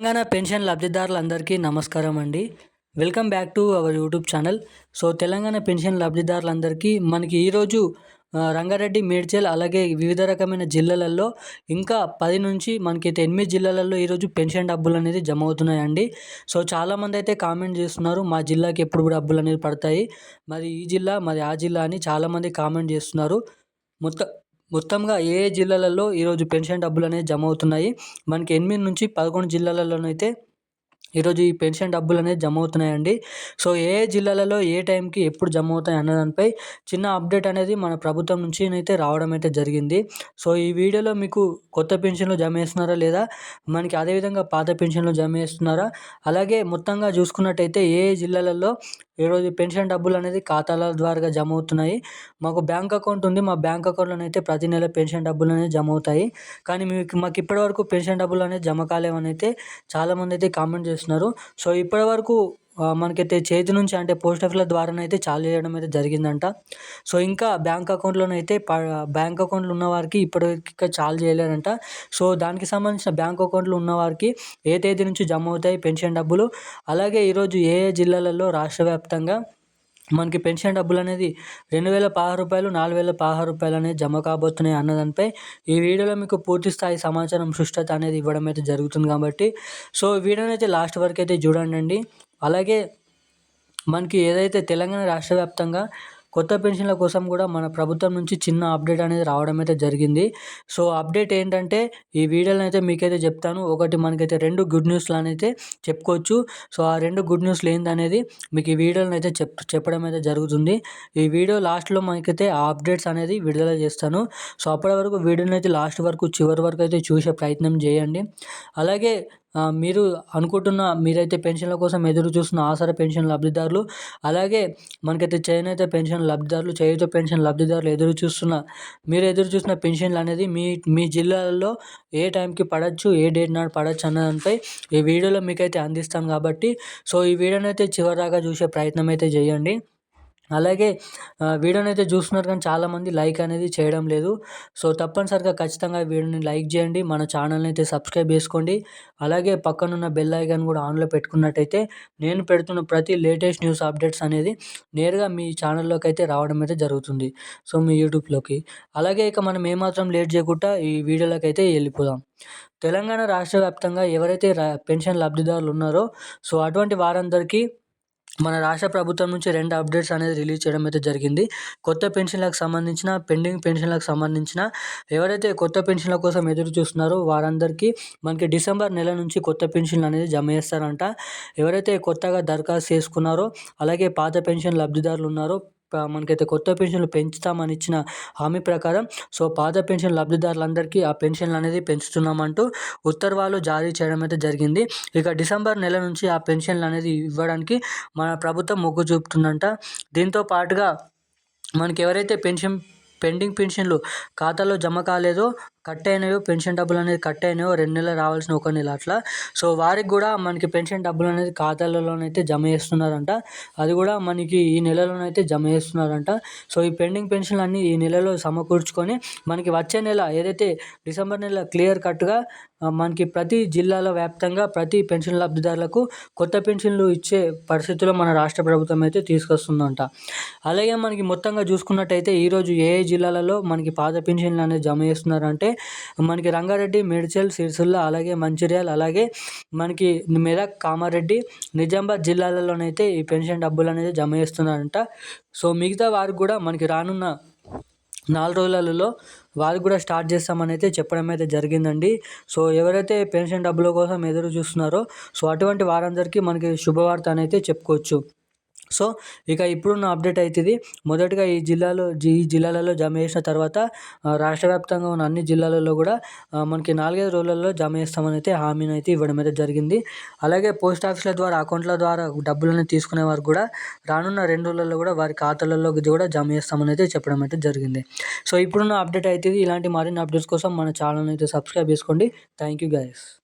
Telangana pension లబ్ధిదారులందరికీ నమస్కారం అండి. Welcome back to our YouTube channel. So Telangana pension లబ్ధిదారులందరికీ మనకి ఈరోజు రంగారెడ్డి మేడ్చల్ అలాగే వివిధ రకమైన జిల్లాలలో ఇంకా పది నుంచి మనకైతే ఎనిమిది జిల్లాలలో ఈరోజు పెన్షన్ డబ్బులు అనేది జమ అవుతున్నాయండి. సో చాలామంది అయితే కామెంట్ చేస్తున్నారు మా జిల్లాకి ఎప్పుడు డబ్బులు అనేది పడతాయి. మరి ఈ జిల్లా మరి ఆ జిల్లా అని చాలామంది కామెంట్ చేస్తున్నారు. మొత్తం మొత్తంగా ఏ ఏ జిల్లాలలో ఈరోజు పెన్షన్ డబ్బులు అనేవి జమ అవుతున్నాయి? మనకి ఎనిమిది నుంచి పదకొండు జిల్లాలలోనైతే ఈరోజు ఈ పెన్షన్ డబ్బులు అనేది జమ అవుతున్నాయండి. సో ఏ జిల్లాలలో ఏ టైంకి ఎప్పుడు జమ అవుతాయి అన్న దానిపై చిన్న అప్డేట్ అనేది మన ప్రభుత్వం నుంచి అయితే రావడం అయితే జరిగింది. సో ఈ వీడియోలో మీకు కొత్త పెన్షన్లు జమ చేస్తున్నారా లేదా? మనకి అదేవిధంగా పాత పెన్షన్లు జమ చేస్తున్నారా? అలాగే మొత్తంగా చూసుకున్నట్టయితే ఏ జిల్లాలలో ఈరోజు పెన్షన్ డబ్బులు అనేది ఖాతాల ద్వారా జమ అవుతున్నాయి మాకు బ్యాంక్ అకౌంట్ ఉంది. మా బ్యాంక్ అకౌంట్లో అయితే ప్రతి నెల పెన్షన్ డబ్బులు అనేది జమ అవుతాయి కానీ మీకు మాకు ఇప్పటివరకు పెన్షన్ డబ్బులు అనేది జమ కాలేవని అయితే చాలామంది అయితే కామెంట్ చేస్తున్నారు. సో ఇప్పటివరకు మనకైతే చేతి నుంచి అంటే పోస్ట్ ఆఫీస్ల ద్వారానైతే చాలు చేయడం అయితే జరిగిందంట. సో ఇంకా బ్యాంక్ అకౌంట్లోనైతే బ్యాంక్ అకౌంట్లు ఉన్న వారికి చాలు చేయలేరంట సో దానికి సంబంధించిన బ్యాంక్ అకౌంట్లు ఉన్న వారికి ఏ తేదీ నుంచి జమ అవుతాయి పెన్షన్ డబ్బులు అలాగే ఈరోజు ఏ ఏ జిల్లాలలో రాష్ట్ర వ్యాప్తంగా మనకి పెన్షన్ డబ్బులు అనేది రెండు వేల పదహారు రూపాయలు నాలుగు వేల పదహారు రూపాయలు అనేది జమ కాబోతున్నాయి అన్నదానిపై ఈ వీడియోలో మీకు పూర్తి స్థాయి సమాచారం సృష్టత అనేది ఇవ్వడం అయితే జరుగుతుంది కాబట్టి. సో వీడియోని అయితే లాస్ట్ వరకు అయితే చూడండి అలాగే మనకి ఏదైతే తెలంగాణ రాష్ట్ర వ్యాప్తంగా కొత్త పెన్షన్ల కోసం కూడా మన ప్రభుత్వం నుంచి చిన్న అప్డేట్ అనేది రావడం అయితే జరిగింది. సో అప్డేట్ ఏంటంటే ఈ వీడియోలో అయితే మీకైతే చెప్తాను. ఒకటి మనకైతే రెండు గుడ్ న్యూస్లు అయితే చెప్పుకోవచ్చు. సో ఆ రెండు గుడ్ న్యూస్లు ఏందనేది మీకు ఈ వీడియోలో అయితే చెప్ చెప్పడం అయితే జరుగుతుంది. ఈ వీడియో లాస్ట్లో మనకైతే ఆ అప్డేట్స్ అనేది విడుదల చేస్తాను. సో అప్పటి వరకు వీడియోని అయితే లాస్ట్ వరకు చివరి వరకు అయితే చూసే ప్రయత్నం చేయండి. అలాగే మీరు అనుకుంటున్న మీరైతే పెన్షన్ల కోసం ఎదురు చూస్తున్న ఆసర పెన్షన్ లబ్ధిదారులు అలాగే మనకైతే చేనేత పెన్షన్ లబ్ధిదారులు చేయుత పెన్షన్ లబ్ధిదారులు ఎదురు చూస్తున్న మీరు ఎదురు చూసిన పెన్షన్లు అనేది మీ మీ జిల్లాలలో ఏ టైంకి పడవచ్చు ఏ డేట్ నాడు పడవచ్చు అన్న దానిపై ఈ వీడియోలో మీకైతే అందిస్తాం కాబట్టి సో ఈ వీడియోని అయితే చివరిదాకా చూసే ప్రయత్నం అయితే చేయండి. అలాగే వీడియోని అయితే చూస్తున్నారు కానీ చాలామంది లైక్ అనేది చేయడం లేదు. సో తప్పనిసరిగా ఖచ్చితంగా వీడియోని లైక్ చేయండి. మన ఛానల్ని అయితే సబ్స్క్రైబ్ చేసుకోండి. అలాగే పక్కనున్న బెల్ ఐకాన్ కూడా ఆన్లో పెట్టుకున్నట్టయితే నేను పెడుతున్న ప్రతి లేటెస్ట్ న్యూస్ అప్డేట్స్ అనేది నేరుగా మీ ఛానల్లోకి అయితే రావడం అయితే జరుగుతుంది. సో మీ యూట్యూబ్లోకి. అలాగే ఇక మనం ఏమాత్రం లేట్ చేయకుండా ఈ వీడియోలోకి అయితే వెళ్ళిపోదాం. తెలంగాణ రాష్ట్ర వ్యాప్తంగా ఎవరైతే పెన్షన్ లబ్ధిదారులు ఉన్నారో సో అటువంటి వారందరికీ మన రాష్ట్ర ప్రభుత్వం నుంచి రెండు అప్డేట్స్ అనేది రిలీజ్ చేయడం అయితే జరిగింది. కొత్త పెన్షన్లకు సంబంధించిన పెండింగ్ పెన్షన్లకు సంబంధించిన ఎవరైతే కొత్త పెన్షన్ల కోసం ఎదురు చూస్తున్నారో వారందరికీ మనకి డిసెంబర్ నెల నుంచి కొత్త పెన్షన్లు అనేది జమ చేస్తారంట. ఎవరైతే కొత్తగా దరఖాస్తు చేసుకున్నారో అలాగే పాత పెన్షన్ లబ్ధిదారులు ఉన్నారో మనకైతే కొత్త పెన్షన్లు పెంచుతామని ఇచ్చిన హామీ ప్రకారం సో పాత పెన్షన్ లబ్ధిదారులందరికీ ఆ పెన్షన్లు అనేది పెంచుతున్నామంటూ ఉత్తర్వాలు జారీ చేయడం అయితే జరిగింది. ఇక డిసెంబర్ నెల నుంచి ఆ పెన్షన్లు అనేది ఇవ్వడానికి మన ప్రభుత్వం మొగ్గు చూపుతుందంట. దీంతో పాటుగా మనకి ఎవరైతే పెన్షన్ పెండింగ్ పెన్షన్లు ఖాతాలో జమ కాలేదో కట్ అయినాయో పెన్షన్ డబ్బులు అనేది కట్ అయినాయో రెండు నెలలు రావాల్సిన ఒక నెల అట్లా. సో వారికి కూడా మనకి పెన్షన్ డబ్బులు అనేది ఖాతాలలోనైతే జమ చేస్తున్నారంట. అది కూడా మనకి ఈ నెలలోనైతే జమ చేస్తున్నారంట. సో ఈ పెండింగ్ పెన్షన్లు అన్నీ ఈ నెలలో సమకూర్చుకొని మనకి వచ్చే నెల ఏదైతే డిసెంబర్ నెల క్లియర్ కట్గా మనకి ప్రతి జిల్లాల వ్యాప్తంగా ప్రతి పెన్షన్ లబ్ధిదారులకు కొత్త పెన్షన్లు ఇచ్చే పరిస్థితిలో మన రాష్ట్ర ప్రభుత్వం అయితే తీసుకొస్తుందంట. అలాగే మనకి మొత్తంగా చూసుకున్నట్టయితే ఈరోజు ఏ ఏ జిల్లాలలో మనకి పాత పెన్షన్లు అనేది జమ చేస్తున్నారంటే మనకి రంగారెడ్డి మేడ్చల్ సిరిసిల్ల అలాగే మంచిర్యాల అలాగే మనకి మెదక్ కామారెడ్డి నిజామాబాద్ జిల్లాలలోనైతే ఈ పెన్షన్ డబ్బులు అనేది జమ చేస్తున్నారంట. సో మిగతా వారికి కూడా మనకి రానున్న నాలుగు రోజులలో వారు కూడా స్టార్ట్ చేస్తామని అయితే చెప్పడం అయితే జరిగిందండి. సో ఎవరైతే పెన్షన్ డబ్బుల కోసం ఎదురు చూస్తున్నారో సో అటువంటి వారందరికీ మనకి శుభవార్త అనేది చెప్పుకోవచ్చు. సో ఇక ఇప్పుడున్న అప్డేట్ అవుతుంది మొదటగా ఈ జిల్లాలో ఈ జిల్లాలలో జమ చేసిన తర్వాత రాష్ట్ర వ్యాప్తంగా ఉన్న అన్ని జిల్లాలలో కూడా మనకి నాలుగైదు రోజులలో జమ చేస్తామని అయితే హామీని అయితే ఇవ్వడం అయితే జరిగింది. అలాగే పోస్ట్ ఆఫీస్ల ద్వారా అకౌంట్ల ద్వారా డబ్బులను తీసుకునే వారు కూడా రానున్న రెండు రోజులలో కూడా వారి ఖాతాలలో కూడా జమ చేస్తామని అయితే చెప్పడం అయితే జరిగింది. సో ఇప్పుడున్న అప్డేట్ అవుతుంది ఇలాంటి మరిన్ని అప్డేట్స్ కోసం మన ఛానల్ అయితే సబ్స్క్రైబ్ చేసుకోండి. Thank you guys